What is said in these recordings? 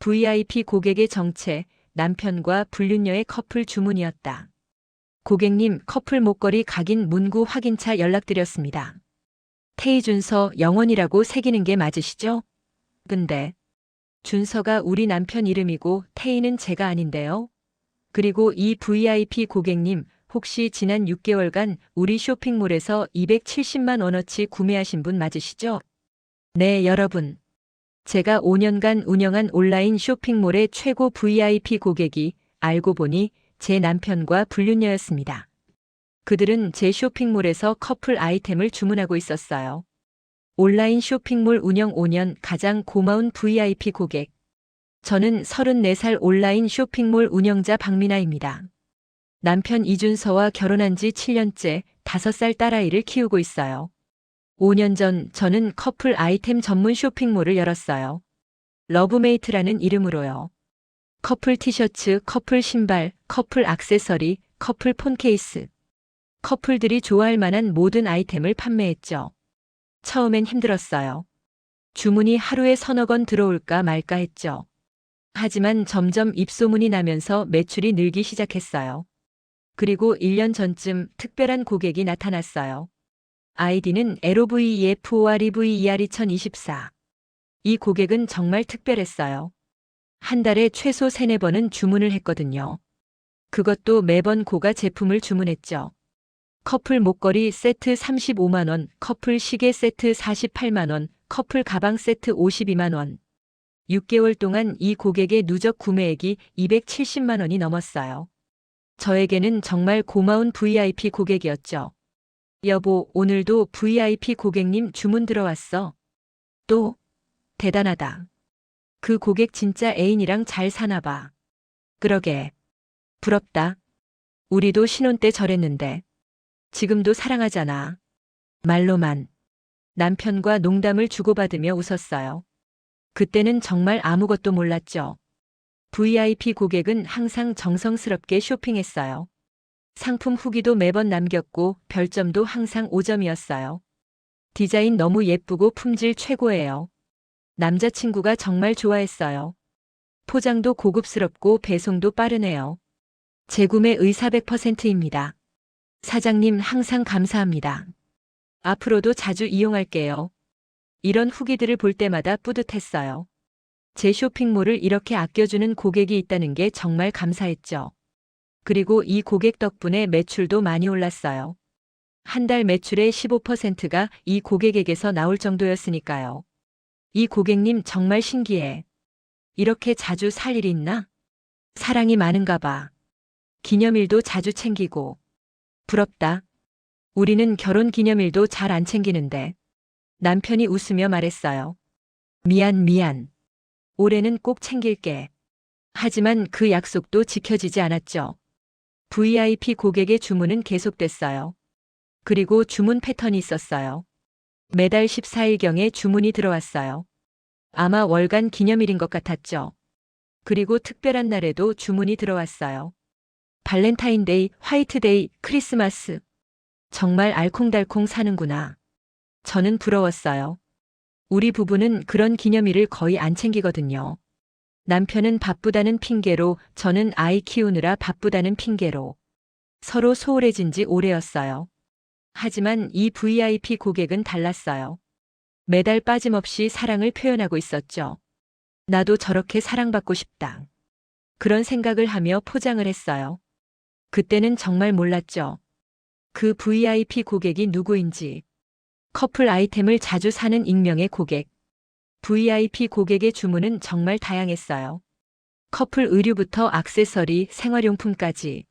VIP 고객의 정체, 남편과 불륜녀의 커플 주문이었다. 고객님 커플 목걸이 각인 문구 확인차 연락드렸습니다. 태희준서 영원이라고 새기는 게 맞으시죠? 근데 준서가 우리 남편 이름이고 태희는 제가 아닌데요. 그리고 이 VIP 고객님 혹시 지난 6개월간 우리 쇼핑몰에서 270만 원어치 구매하신 분 맞으시죠? 네, 여러분. 제가 5년간 운영한 온라인 쇼핑몰의 최고 VIP 고객이 알고 보니 제 남편과 불륜녀였습니다. 그들은 제 쇼핑몰에서 커플 아이템을 주문하고 있었어요. 온라인 쇼핑몰 운영 5년 가장 고마운 VIP 고객. 저는 34살 온라인 쇼핑몰 운영자 박민아입니다. 남편 이준서와 결혼한 지 7년째 5살 딸아이를 키우고 있어요. 5년 전 저는 커플 아이템 전문 쇼핑몰을 열었어요. 러브메이트라는 이름으로요. 커플 티셔츠, 커플 신발, 커플 액세서리, 커플 폰 케이스. 커플들이 좋아할 만한 모든 아이템을 판매했죠. 처음엔 힘들었어요. 주문이 하루에 서너 건 들어올까 말까 했죠. 하지만 점점 입소문이 나면서 매출이 늘기 시작했어요. 그리고 1년 전쯤 특별한 고객이 나타났어요. 아이디는 LOVEFOREVER2024. 이 고객은 정말 특별했어요. 한 달에 최소 3, 4번은 주문을 했거든요. 그것도 매번 고가 제품을 주문했죠. 커플 목걸이 세트 35만원, 커플 시계 세트 48만원, 커플 가방 세트 52만원. 6개월 동안 이 고객의 누적 구매액이 270만원이 넘었어요. 저에게는 정말 고마운 VIP 고객이었죠. 여보, 오늘도 VIP 고객님 주문 들어왔어. 또, 대단하다. 그 고객 진짜 애인이랑 잘 사나 봐. 그러게. 부럽다. 우리도 신혼 때 저랬는데. 지금도 사랑하잖아. 말로만. 남편과 농담을 주고받으며 웃었어요. 그때는 정말 아무것도 몰랐죠. VIP 고객은 항상 정성스럽게 쇼핑했어요. 상품 후기도 매번 남겼고 별점도 항상 5점이었어요. 디자인 너무 예쁘고 품질 최고예요. 남자친구가 정말 좋아했어요. 포장도 고급스럽고 배송도 빠르네요. 재구매 의사 100%입니다. 사장님 항상 감사합니다. 앞으로도 자주 이용할게요. 이런 후기들을 볼 때마다 뿌듯했어요. 제 쇼핑몰을 이렇게 아껴주는 고객이 있다는 게 정말 감사했죠. 그리고 이 고객 덕분에 매출도 많이 올랐어요. 한 달 매출의 15%가 이 고객에게서 나올 정도였으니까요. 이 고객님 정말 신기해. 이렇게 자주 살일 있나? 사랑이 많은가 봐. 기념일도 자주 챙기고. 부럽다. 우리는 결혼 기념일도 잘 안 챙기는데. 남편이 웃으며 말했어요. 미안, 미안. 올해는 꼭 챙길게. 하지만 그 약속도 지켜지지 않았죠. VIP 고객의 주문은 계속됐어요. 그리고 주문 패턴이 있었어요. 매달 14일경에 주문이 들어왔어요. 아마 월간 기념일인 것 같았죠. 그리고 특별한 날에도 주문이 들어왔어요. 발렌타인데이, 화이트데이, 크리스마스. 정말 알콩달콩 사는구나. 저는 부러웠어요. 우리 부부는 그런 기념일을 거의 안 챙기거든요. 남편은 바쁘다는 핑계로 저는 아이 키우느라 바쁘다는 핑계로 서로 소홀해진 지 오래였어요. 하지만 이 VIP 고객은 달랐어요. 매달 빠짐없이 사랑을 표현하고 있었죠. 나도 저렇게 사랑받고 싶다. 그런 생각을 하며 포장을 했어요. 그때는 정말 몰랐죠. 그 VIP 고객이 누구인지. 커플 아이템을 자주 사는 익명의 고객. VIP 고객의 주문은 정말 다양했어요. 커플 의류부터 액세서리, 생활용품까지.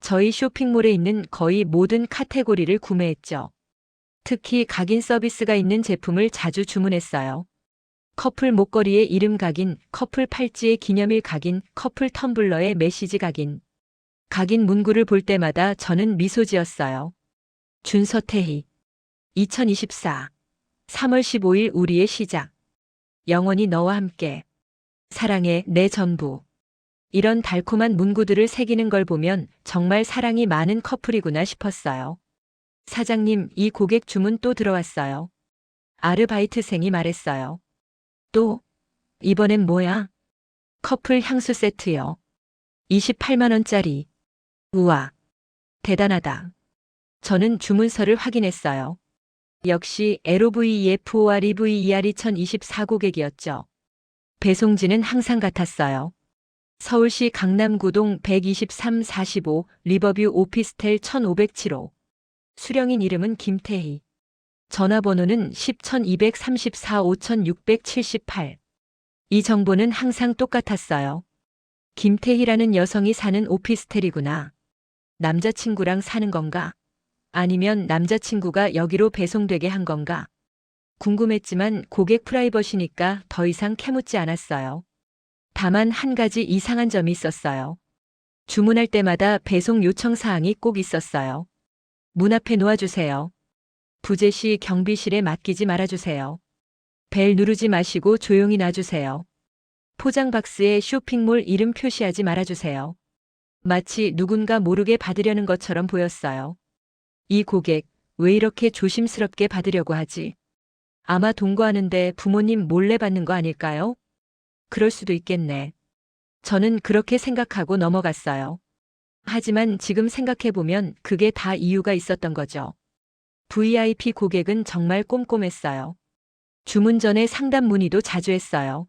저희 쇼핑몰에 있는 거의 모든 카테고리를 구매했죠. 특히 각인 서비스가 있는 제품을 자주 주문했어요. 커플 목걸이의 이름 각인, 커플 팔찌의 기념일 각인, 커플 텀블러의 메시지 각인. 각인 문구를 볼 때마다 저는 미소 지었어요. 준서태희. 2024. 3월 15일 우리의 시작. 영원히 너와 함께. 사랑해 내 전부. 이런 달콤한 문구들을 새기는 걸 보면 정말 사랑이 많은 커플이구나 싶었어요. 사장님, 이 고객 주문 또 들어왔어요. 아르바이트생이 말했어요. 또? 이번엔 뭐야? 커플 향수 세트요. 28만원짜리. 우와. 대단하다. 저는 주문서를 확인했어요. 역시 LOVEFOR EVER 2024 고객이었죠. 배송지는 항상 같았어요. 서울시 강남구동 123-45 리버뷰 오피스텔 1507호. 수령인 이름은 김태희. 전화번호는 10-234-5678. 이 정보는 항상 똑같았어요. 김태희라는 여성이 사는 오피스텔이구나. 남자친구랑 사는 건가? 아니면 남자친구가 여기로 배송되게 한 건가? 궁금했지만 고객 프라이버시니까 더 이상 캐묻지 않았어요. 다만 한 가지 이상한 점이 있었어요. 주문할 때마다 배송 요청 사항이 꼭 있었어요. 문 앞에 놓아주세요. 부재 시 경비실에 맡기지 말아주세요. 벨 누르지 마시고 조용히 놔주세요. 포장 박스에 쇼핑몰 이름 표시하지 말아주세요. 마치 누군가 모르게 받으려는 것처럼 보였어요. 이 고객, 왜 이렇게 조심스럽게 받으려고 하지? 아마 동거하는데 부모님 몰래 받는 거 아닐까요? 그럴 수도 있겠네. 저는 그렇게 생각하고 넘어갔어요. 하지만 지금 생각해보면 그게 다 이유가 있었던 거죠. VIP 고객은 정말 꼼꼼했어요. 주문 전에 상담 문의도 자주 했어요.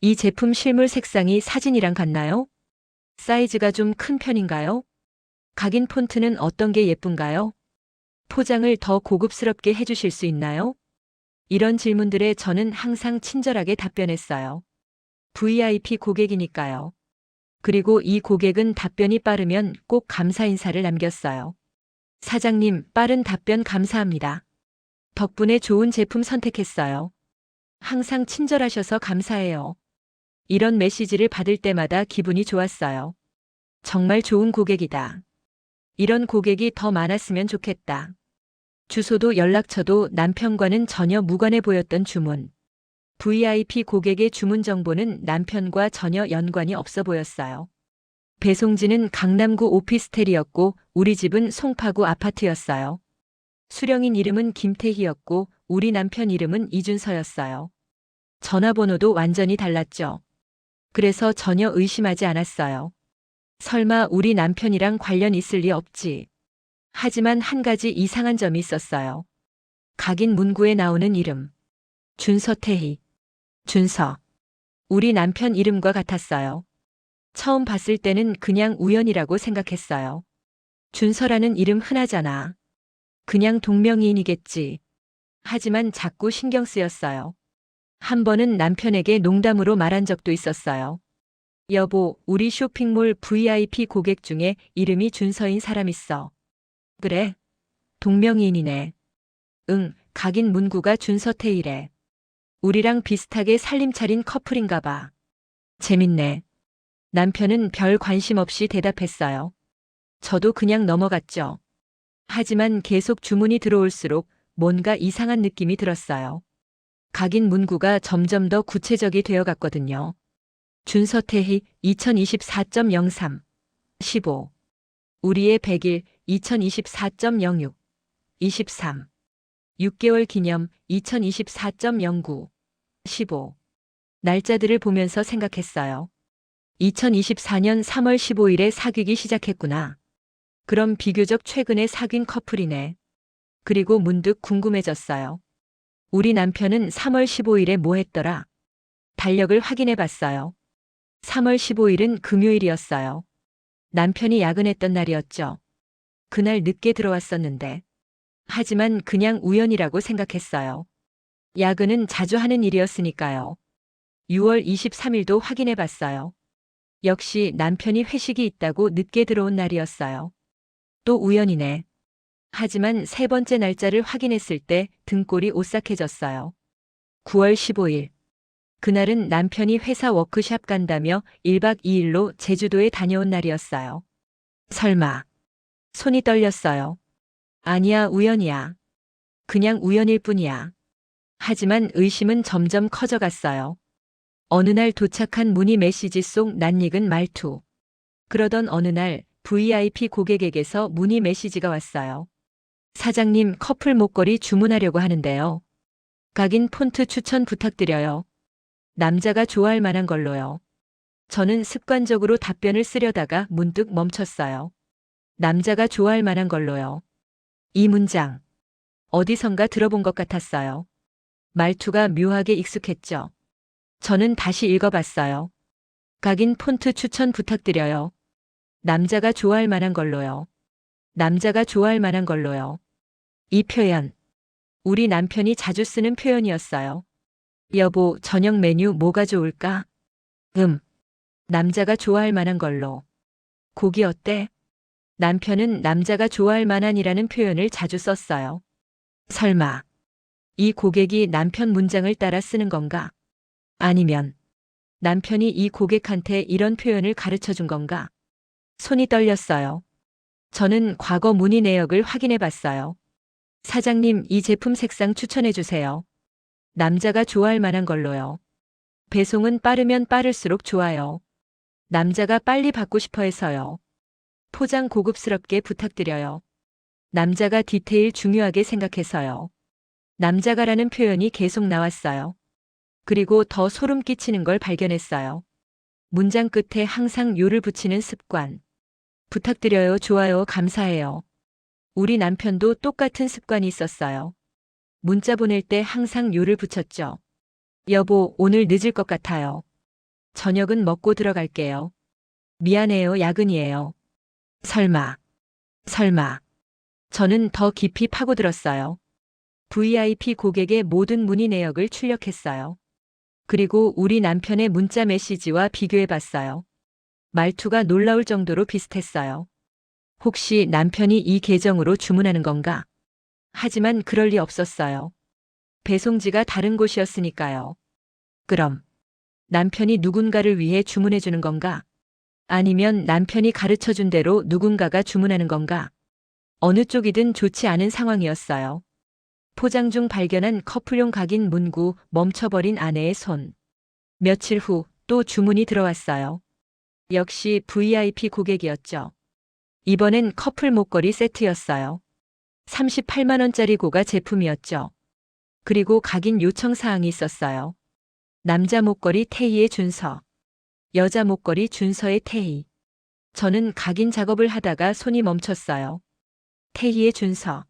이 제품 실물 색상이 사진이랑 같나요? 사이즈가 좀 큰 편인가요? 각인 폰트는 어떤 게 예쁜가요? 포장을 더 고급스럽게 해주실 수 있나요? 이런 질문들에 저는 항상 친절하게 답변했어요. VIP 고객이니까요. 그리고 이 고객은 답변이 빠르면 꼭 감사 인사를 남겼어요. 사장님, 빠른 답변 감사합니다. 덕분에 좋은 제품 선택했어요. 항상 친절하셔서 감사해요. 이런 메시지를 받을 때마다 기분이 좋았어요. 정말 좋은 고객이다. 이런 고객이 더 많았으면 좋겠다. 주소도 연락처도 남편과는 전혀 무관해 보였던 주문. VIP 고객의 주문 정보는 남편과 전혀 연관이 없어 보였어요. 배송지는 강남구 오피스텔이었고 우리 집은 송파구 아파트였어요. 수령인 이름은 김태희였고 우리 남편 이름은 이준서였어요. 전화번호도 완전히 달랐죠. 그래서 전혀 의심하지 않았어요. 설마 우리 남편이랑 관련 있을 리 없지. 하지만 한 가지 이상한 점이 있었어요. 각인 문구에 나오는 이름. 준서태희. 준서. 우리 남편 이름과 같았어요. 처음 봤을 때는 그냥 우연이라고 생각했어요. 준서라는 이름 흔하잖아. 그냥 동명이인이겠지. 하지만 자꾸 신경 쓰였어요. 한 번은 남편에게 농담으로 말한 적도 있었어요. 여보, 우리 쇼핑몰 VIP 고객 중에 이름이 준서인 사람 있어. 그래? 동명이인이네. 응, 각인 문구가 준서태이래. 우리랑 비슷하게 살림 차린 커플인가 봐. 재밌네. 남편은 별 관심 없이 대답했어요. 저도 그냥 넘어갔죠. 하지만 계속 주문이 들어올수록 뭔가 이상한 느낌이 들었어요. 각인 문구가 점점 더 구체적이 되어 갔거든요. 준서태희 2024.03 15 우리의 100일 2024.06 23 6개월 기념 2024.09 15 날짜들을 보면서 생각했어요. 2024년 3월 15일에 사귀기 시작했구나. 그럼 비교적 최근에 사귄 커플이네. 그리고 문득 궁금해졌어요. 우리 남편은 3월 15일에 뭐 했더라? 달력을 확인해 봤어요. 3월 15일은 금요일이었어요. 남편이 야근했던 날이었죠. 그날 늦게 들어왔었는데. 하지만 그냥 우연이라고 생각했어요. 야근은 자주 하는 일이었으니까요. 6월 23일도 확인해 봤어요. 역시 남편이 회식이 있다고 늦게 들어온 날이었어요. 또 우연이네. 하지만 세 번째 날짜를 확인했을 때 등골이 오싹해졌어요. 9월 15일. 그날은 남편이 회사 워크샵 간다며 1박 2일로 제주도에 다녀온 날이었어요. 설마. 손이 떨렸어요. 아니야, 우연이야. 그냥 우연일 뿐이야. 하지만 의심은 점점 커져갔어요. 어느 날 도착한 문의 메시지 속 낯익은 말투. 그러던 어느 날 VIP 고객에게서 문의 메시지가 왔어요. 사장님 커플 목걸이 주문하려고 하는데요. 각인 폰트 추천 부탁드려요. 남자가 좋아할 만한 걸로요. 저는 습관적으로 답변을 쓰려다가 문득 멈췄어요. 남자가 좋아할 만한 걸로요. 이 문장. 어디선가 들어본 것 같았어요. 말투가 묘하게 익숙했죠. 저는 다시 읽어봤어요. 각인 폰트 추천 부탁드려요. 남자가 좋아할 만한 걸로요. 남자가 좋아할 만한 걸로요. 이 표현. 우리 남편이 자주 쓰는 표현이었어요. 여보, 저녁 메뉴 뭐가 좋을까? 음. 남자가 좋아할 만한 걸로. 고기 어때? 남편은 남자가 좋아할 만한이라는 표현을 자주 썼어요. 설마. 이 고객이 남편 문장을 따라 쓰는 건가? 아니면 남편이 이 고객한테 이런 표현을 가르쳐 준 건가? 손이 떨렸어요. 저는 과거 문의 내역을 확인해 봤어요. 사장님, 이 제품 색상 추천해 주세요. 남자가 좋아할 만한 걸로요. 배송은 빠르면 빠를수록 좋아요. 남자가 빨리 받고 싶어 해서요. 포장 고급스럽게 부탁드려요. 남자가 디테일 중요하게 생각해서요. 남자가라는 표현이 계속 나왔어요. 그리고 더 소름 끼치는 걸 발견했어요. 문장 끝에 항상 요를 붙이는 습관. 부탁드려요, 좋아요, 감사해요. 우리 남편도 똑같은 습관이 있었어요. 문자 보낼 때 항상 요를 붙였죠. 여보, 오늘 늦을 것 같아요. 저녁은 먹고 들어갈게요. 미안해요, 야근이에요. 설마, 설마. 저는 더 깊이 파고들었어요. VIP 고객의 모든 문의 내역을 출력했어요. 그리고 우리 남편의 문자 메시지와 비교해 봤어요. 말투가 놀라울 정도로 비슷했어요. 혹시 남편이 이 계정으로 주문하는 건가? 하지만 그럴 리 없었어요. 배송지가 다른 곳이었으니까요. 그럼 남편이 누군가를 위해 주문해 주는 건가? 아니면 남편이 가르쳐 준 대로 누군가가 주문하는 건가? 어느 쪽이든 좋지 않은 상황이었어요. 포장 중 발견한 커플용 각인 문구 멈춰버린 아내의 손. 며칠 후 또 주문이 들어왔어요. 역시 VIP 고객이었죠. 이번엔 커플 목걸이 세트였어요. 38만원짜리 고가 제품이었죠. 그리고 각인 요청 사항이 있었어요. 남자 목걸이 태희의 준서. 여자 목걸이 준서의 태희. 저는 각인 작업을 하다가 손이 멈췄어요. 태희의 준서.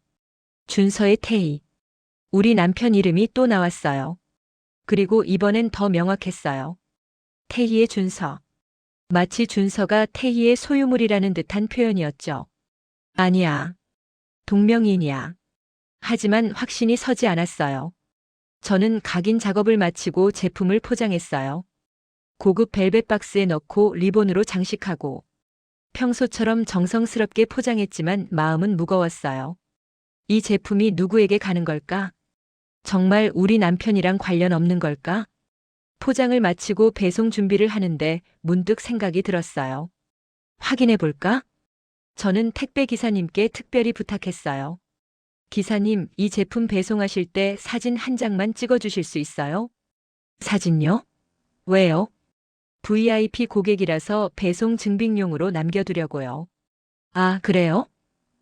준서의 태희. 우리 남편 이름이 또 나왔어요. 그리고 이번엔 더 명확했어요. 태희의 준서. 마치 준서가 태희의 소유물이라는 듯한 표현이었죠. 아니야. 동명이인이야. 하지만 확신이 서지 않았어요. 저는 각인 작업을 마치고 제품을 포장했어요. 고급 벨벳 박스에 넣고 리본으로 장식하고 평소처럼 정성스럽게 포장했지만 마음은 무거웠어요. 이 제품이 누구에게 가는 걸까? 정말 우리 남편이랑 관련 없는 걸까? 포장을 마치고 배송 준비를 하는데 문득 생각이 들었어요. 확인해 볼까? 저는 택배 기사님께 특별히 부탁했어요. 기사님, 이 제품 배송하실 때 사진 한 장만 찍어 주실 수 있어요? 사진요? 왜요? VIP 고객이라서 배송 증빙용으로 남겨두려고요. 아, 그래요?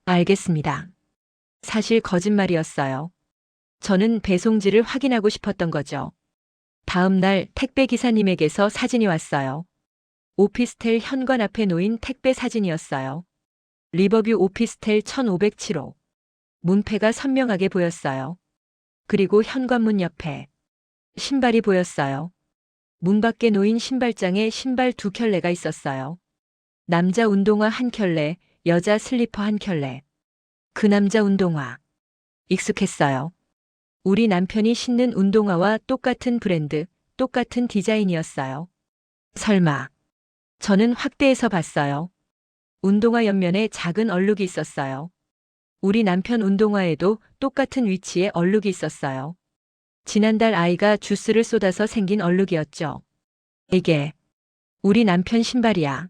알겠습니다. 사실 거짓말이었어요. 저는 배송지를 확인하고 싶었던 거죠. 다음 날 택배 기사님에게서 사진이 왔어요. 오피스텔 현관 앞에 놓인 택배 사진이었어요. 리버뷰 오피스텔 1507호. 문패가 선명하게 보였어요. 그리고 현관문 옆에 신발이 보였어요. 문 밖에 놓인 신발장에 신발 두 켤레가 있었어요. 남자 운동화 한 켤레, 여자 슬리퍼 한 켤레. 그 남자 운동화. 익숙했어요. 우리 남편이 신는 운동화와 똑같은 브랜드, 똑같은 디자인이었어요. 설마. 저는 확대해서 봤어요. 운동화 옆면에 작은 얼룩이 있었어요. 우리 남편 운동화에도 똑같은 위치에 얼룩이 있었어요. 지난달 아이가 주스를 쏟아서 생긴 얼룩이었죠. 이게 우리 남편 신발이야.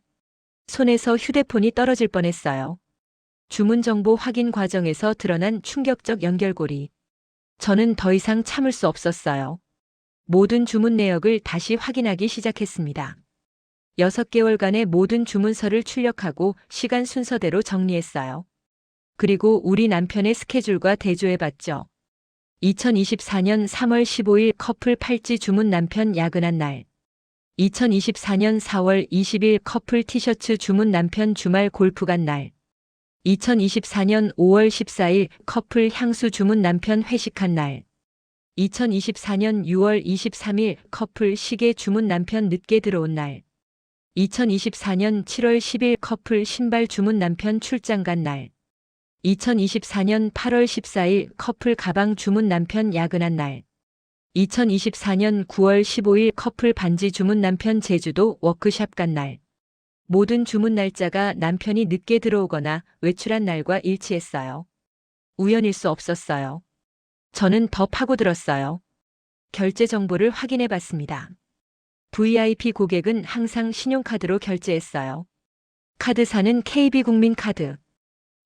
손에서 휴대폰이 떨어질 뻔했어요. 주문 정보 확인 과정에서 드러난 충격적 연결고리. 저는 더 이상 참을 수 없었어요. 모든 주문 내역을 다시 확인하기 시작했습니다. 6개월간의 모든 주문서를 출력하고 시간 순서대로 정리했어요. 그리고 우리 남편의 스케줄과 대조해 봤죠. 2024년 3월 15일 커플 팔찌 주문 남편 야근한 날. 2024년 4월 20일 커플 티셔츠 주문 남편 주말 골프 간 날. 2024년 5월 14일 커플 향수 주문 남편 회식한 날. 2024년 6월 23일 커플 시계 주문 남편 늦게 들어온 날. 2024년 7월 10일 커플 신발 주문 남편 출장 간 날. 2024년 8월 14일 커플 가방 주문 남편 야근한 날. 2024년 9월 15일 커플 반지 주문 남편 제주도 워크샵 간 날. 모든 주문 날짜가 남편이 늦게 들어오거나 외출한 날과 일치했어요. 우연일 수 없었어요. 저는 더 파고들었어요. 결제 정보를 확인해 봤습니다. VIP 고객은 항상 신용카드로 결제했어요. 카드사는 KB국민카드.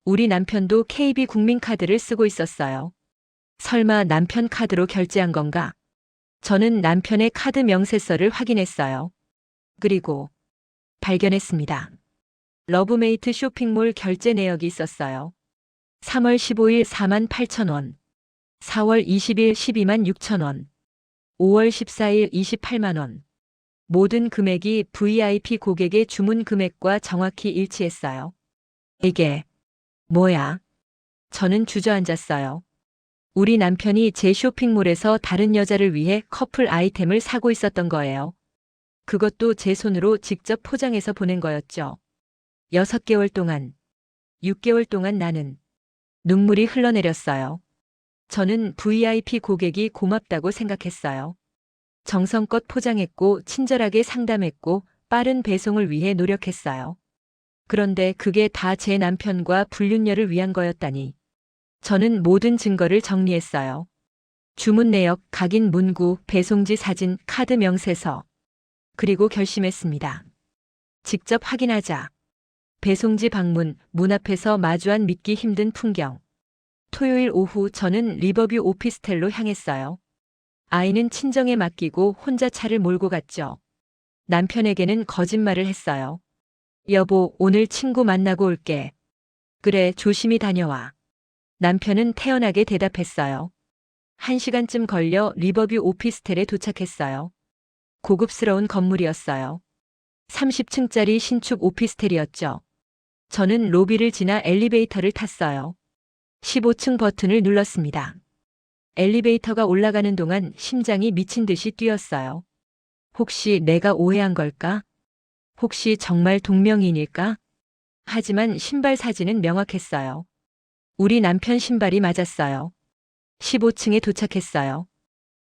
우리 남편도 KB국민카드를 쓰고 있었어요. 설마 남편 카드로 결제한 건가? 저는 남편의 카드 명세서를 확인했어요. 그리고 발견했습니다. 러브메이트 쇼핑몰 결제 내역이 있었어요. 3월 15일 4만 8천 원, 4월 20일 12만 6천 원, 5월 14일 28만 원. 모든 금액이 VIP 고객의 주문 금액과 정확히 일치했어요. 이게 뭐야? 저는 주저앉았어요. 우리 남편이 제 쇼핑몰에서 다른 여자를 위해 커플 아이템을 사고 있었던 거예요. 그것도 제 손으로 직접 포장해서 보낸 거였죠. 6개월 동안, 6개월 동안 나는 눈물이 흘러내렸어요. 저는 VIP 고객이 고맙다고 생각했어요. 정성껏 포장했고 친절하게 상담했고 빠른 배송을 위해 노력했어요. 그런데 그게 다 제 남편과 불륜녀를 위한 거였다니. 저는 모든 증거를 정리했어요. 주문 내역, 각인 문구, 배송지 사진, 카드 명세서. 그리고 결심했습니다. 직접 확인하자. 배송지 방문, 문 앞에서 마주한 믿기 힘든 풍경. 토요일 오후 저는 리버뷰 오피스텔로 향했어요. 아이는 친정에 맡기고 혼자 차를 몰고 갔죠. 남편에게는 거짓말을 했어요. 여보, 오늘 친구 만나고 올게. 그래, 조심히 다녀와. 남편은 태연하게 대답했어요. 한 시간쯤 걸려 리버뷰 오피스텔에 도착했어요. 고급스러운 건물이었어요. 30층짜리 신축 오피스텔이었죠. 저는 로비를 지나 엘리베이터를 탔어요. 15층 버튼을 눌렀습니다. 엘리베이터가 올라가는 동안 심장이 미친 듯이 뛰었어요. 혹시 내가 오해한 걸까? 혹시 정말 동명이인일까? 하지만 신발 사진은 명확했어요. 우리 남편 신발이 맞았어요. 15층에 도착했어요.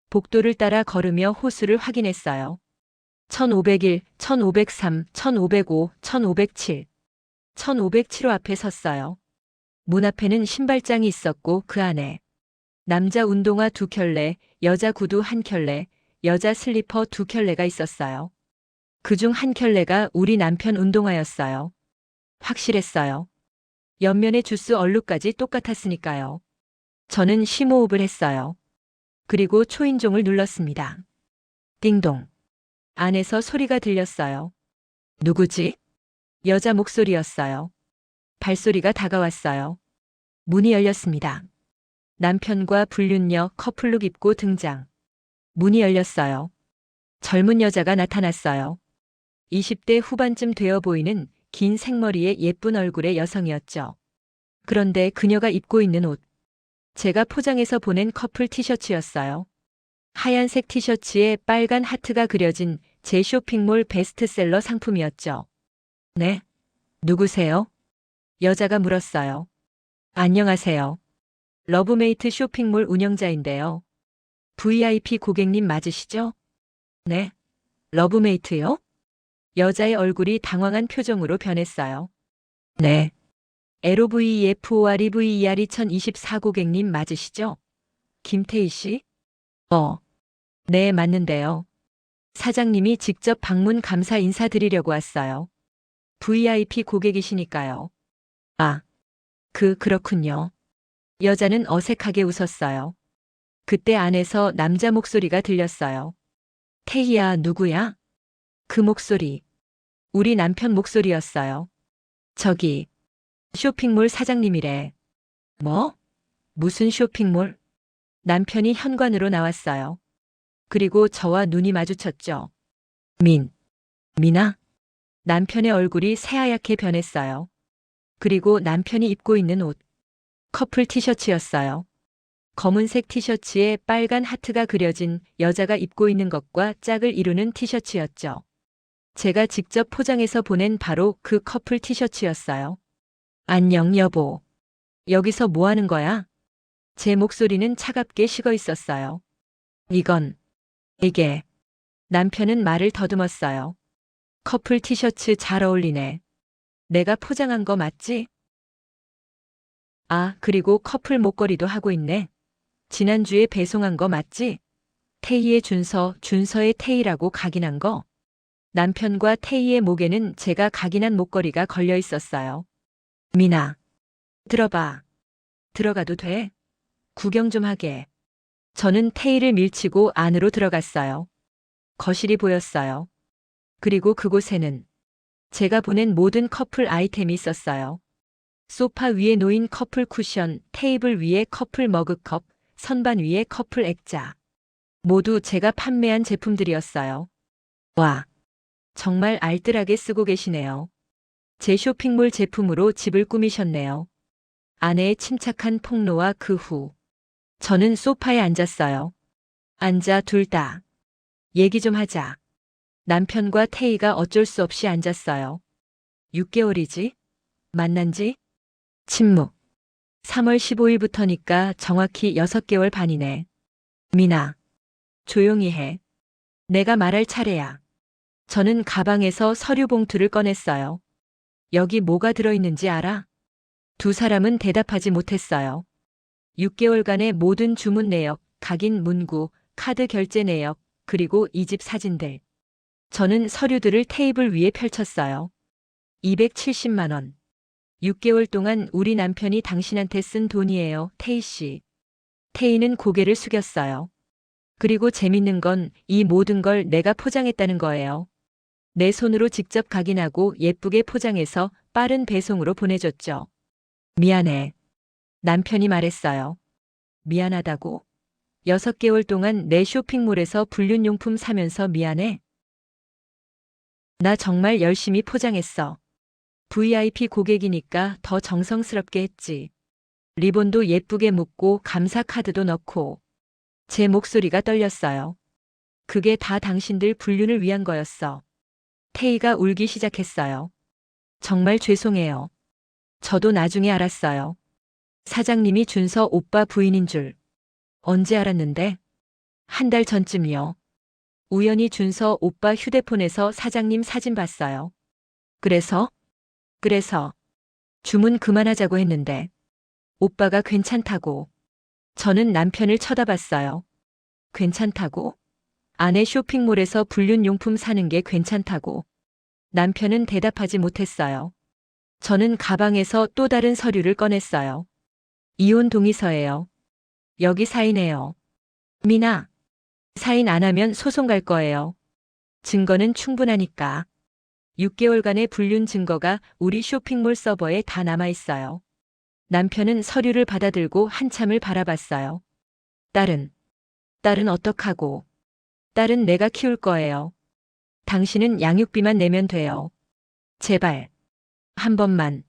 복도를 따라 걸으며 호수를 확인했어요. 1501, 1503, 1505, 1507. 1507호 앞에 섰어요. 문 앞에는 신발장이 있었고 그 안에 남자 운동화 두 켤레, 여자 구두 한 켤레, 여자 슬리퍼 두 켤레가 있었어요. 그 중 한 켤레가 우리 남편 운동화였어요. 확실했어요. 옆면의 주스 얼룩까지 똑같았으니까요. 저는 심호흡을 했어요. 그리고 초인종을 눌렀습니다. 띵동. 안에서 소리가 들렸어요. 누구지? 여자 목소리였어요. 발소리가 다가왔어요. 문이 열렸습니다. 남편과 불륜녀 커플룩 입고 등장. 문이 열렸어요. 젊은 여자가 나타났어요. 20대 후반쯤 되어 보이는 긴 생머리의 예쁜 얼굴의 여성이었죠. 그런데 그녀가 입고 있는 옷. 제가 포장해서 보낸 커플 티셔츠였어요. 하얀색 티셔츠에 빨간 하트가 그려진 제 쇼핑몰 베스트셀러 상품이었죠. 네? 누구세요? 여자가 물었어요. 안녕하세요. 러브메이트 쇼핑몰 운영자인데요. VIP 고객님 맞으시죠? 네. 러브메이트요? 여자의 얼굴이 당황한 표정으로 변했어요. 네. LOVEFOR EVER 2024 고객님 맞으시죠? 김태희 씨? 어. 네, 맞는데요. 사장님이 직접 방문 감사 인사드리려고 왔어요. VIP 고객이시니까요. 아, 그, 그렇군요. 여자는 어색하게 웃었어요. 그때 안에서 남자 목소리가 들렸어요. 태희야, 누구야? 그 목소리. 우리 남편 목소리였어요. 저기, 쇼핑몰 사장님이래. 뭐? 무슨 쇼핑몰? 남편이 현관으로 나왔어요. 그리고 저와 눈이 마주쳤죠. 민, 미나? 남편의 얼굴이 새하얗게 변했어요. 그리고 남편이 입고 있는 옷. 커플 티셔츠였어요. 검은색 티셔츠에 빨간 하트가 그려진 여자가 입고 있는 것과 짝을 이루는 티셔츠였죠. 제가 직접 포장해서 보낸 바로 그 커플 티셔츠였어요. 안녕, 여보. 여기서 뭐 하는 거야? 제 목소리는 차갑게 식어 있었어요. 이건, 이게. 남편은 말을 더듬었어요. 커플 티셔츠 잘 어울리네. 내가 포장한 거 맞지? 아, 그리고 커플 목걸이도 하고 있네. 지난주에 배송한 거 맞지? 태희의 준서, 준서의 태희라고 각인한 거. 남편과 태희의 목에는 제가 각인한 목걸이가 걸려 있었어요. 미나, 들어봐. 들어가도 돼? 구경 좀 하게. 저는 태희를 밀치고 안으로 들어갔어요. 거실이 보였어요. 그리고 그곳에는 제가 보낸 모든 커플 아이템이 있었어요. 소파 위에 놓인 커플 쿠션, 테이블 위에 커플 머그컵, 선반 위에 커플 액자. 모두 제가 판매한 제품들이었어요. 와, 정말 알뜰하게 쓰고 계시네요. 제 쇼핑몰 제품으로 집을 꾸미셨네요. 아내의 침착한 폭로와 그 후. 저는 소파에 앉았어요. 앉아 둘 다. 얘기 좀 하자. 남편과 태희가 어쩔 수 없이 앉았어요. 6개월이지? 만난 지? 침묵. 3월 15일부터니까 정확히 6개월 반이네. 미나. 조용히 해. 내가 말할 차례야. 저는 가방에서 서류 봉투를 꺼냈어요. 여기 뭐가 들어있는지 알아? 두 사람은 대답하지 못했어요. 6개월간의 모든 주문 내역, 각인 문구, 카드 결제 내역, 그리고 이 집 사진들. 저는 서류들을 테이블 위에 펼쳤어요. 270만 원. 6개월 동안 우리 남편이 당신한테 쓴 돈이에요, 태희 씨. 태희는 고개를 숙였어요. 그리고 재밌는 건 이 모든 걸 내가 포장했다는 거예요. 내 손으로 직접 각인하고 예쁘게 포장해서 빠른 배송으로 보내줬죠. 미안해. 남편이 말했어요. 미안하다고? 6개월 동안 내 쇼핑몰에서 불륜용품 사면서 미안해? 나 정말 열심히 포장했어. VIP 고객이니까 더 정성스럽게 했지. 리본도 예쁘게 묶고 감사 카드도 넣고. 제 목소리가 떨렸어요. 그게 다 당신들 불륜을 위한 거였어. 태희가 울기 시작했어요. 정말 죄송해요. 저도 나중에 알았어요. 사장님이 준서 오빠 부인인 줄. 언제 알았는데? 한 달 전쯤이요. 우연히 준서 오빠 휴대폰에서 사장님 사진 봤어요. 그래서? 그래서 주문 그만하자고 했는데 오빠가 괜찮다고. 저는 남편을 쳐다봤어요. 괜찮다고? 아내 쇼핑몰에서 불륜용품 사는 게 괜찮다고. 남편은 대답하지 못했어요. 저는 가방에서 또 다른 서류를 꺼냈어요. 이혼 동의서예요. 여기 사인해요. 미나. 사인 안 하면 소송 갈 거예요. 증거는 충분하니까. 6개월간의 불륜 증거가 우리 쇼핑몰 서버에 다 남아 있어요. 남편은 서류를 받아들고 한참을 바라봤어요. 딸은, 딸은 어떡하고. 딸은 내가 키울 거예요. 당신은 양육비만 내면 돼요. 제발. 한 번만.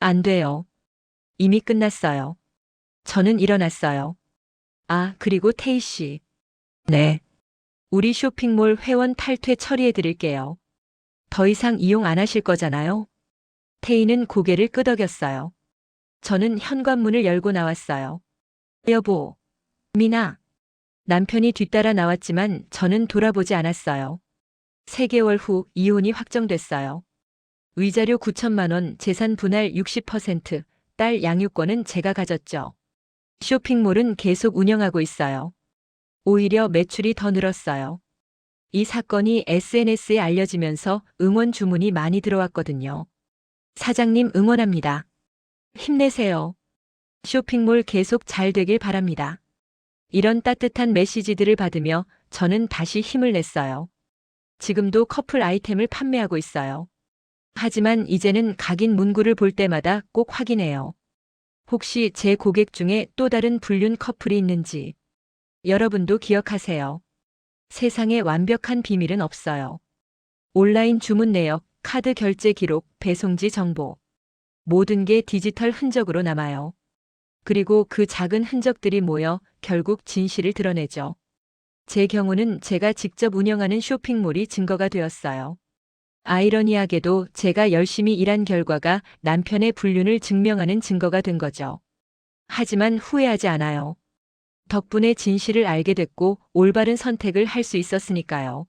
안 돼요. 이미 끝났어요. 저는 일어났어요. 아, 그리고 테이 씨. 네. 우리 쇼핑몰 회원 탈퇴 처리해 드릴게요. 더 이상 이용 안 하실 거잖아요? 태희는 고개를 끄덕였어요. 저는 현관문을 열고 나왔어요. 여보, 미나. 남편이 뒤따라 나왔지만 저는 돌아보지 않았어요. 3개월 후 이혼이 확정됐어요. 위자료 9천만 원, 재산 분할 60%, 딸 양육권은 제가 가졌죠. 쇼핑몰은 계속 운영하고 있어요. 오히려 매출이 더 늘었어요. 이 사건이 SNS에 알려지면서 응원 주문이 많이 들어왔거든요. 사장님 응원합니다. 힘내세요. 쇼핑몰 계속 잘 되길 바랍니다. 이런 따뜻한 메시지들을 받으며 저는 다시 힘을 냈어요. 지금도 커플 아이템을 판매하고 있어요. 하지만 이제는 각인 문구를 볼 때마다 꼭 확인해요. 혹시 제 고객 중에 또 다른 불륜 커플이 있는지 여러분도 기억하세요. 세상에 완벽한 비밀은 없어요. 온라인 주문 내역, 카드 결제 기록, 배송지 정보. 모든 게 디지털 흔적으로 남아요. 그리고 그 작은 흔적들이 모여 결국 진실을 드러내죠. 제 경우는 제가 직접 운영하는 쇼핑몰이 증거가 되었어요. 아이러니하게도 제가 열심히 일한 결과가 남편의 불륜을 증명하는 증거가 된 거죠. 하지만 후회하지 않아요. 덕분에 진실을 알게 됐고 올바른 선택을 할 수 있었으니까요.